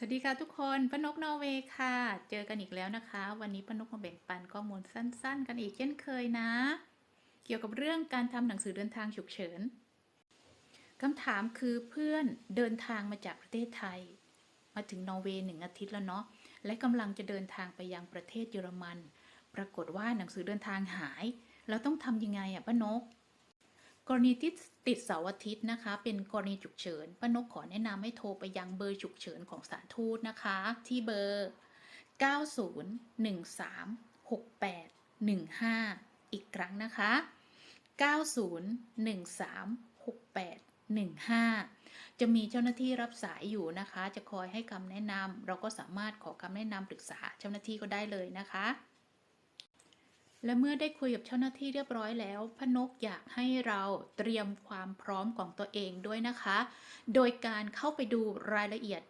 สวัสดีค่ะทุกคนป้านกนอร์เวย์ค่ะ เจอกันอีกแล้วนะคะ วันนี้ป้านกมาแบ่งปันข้อมูลสั้น ๆ กันอีกเช่นเคยนะ เกี่ยวกับเรื่องการทำหนังสือเดินทางฉุกเฉินคำถามคือเพื่อนเดินทางมาจากประเทศไทย มาถึงนอร์เวย์หนึ่งอาทิตย์แล้วเนาะและกำลังจะเดินทางไปยังประเทศเยอรมัน ปรากฏว่าหนังสือเดินทางหายแล้วต้องทำยังไงอะป้านก กรณีที่ติดเสาร์อาทิตย์นะคะ เป็นกรณีฉุกเฉินป้านกขอแนะนำให้โทรไปยังเบอร์ฉุกเฉินของสถานทูตนะคะ ที่เบอร์ 90136815 อีกครั้งนะคะ 90136815 จะมีเจ้าหน้าที่รับสายอยู่นะคะ จะคอยให้คำแนะนำเราก็สามารถขอคำแนะนำปรึกษาเจ้าหน้าที่ก็ได้เลยนะคะ และเมื่อได้คุยกับเจ้าหน้าที่เรียบร้อยแล้วพนกอยากให้เราเตรียมความพร้อมของตัวเองด้วยนะคะ โดยการเข้าไปดูรายละเอียด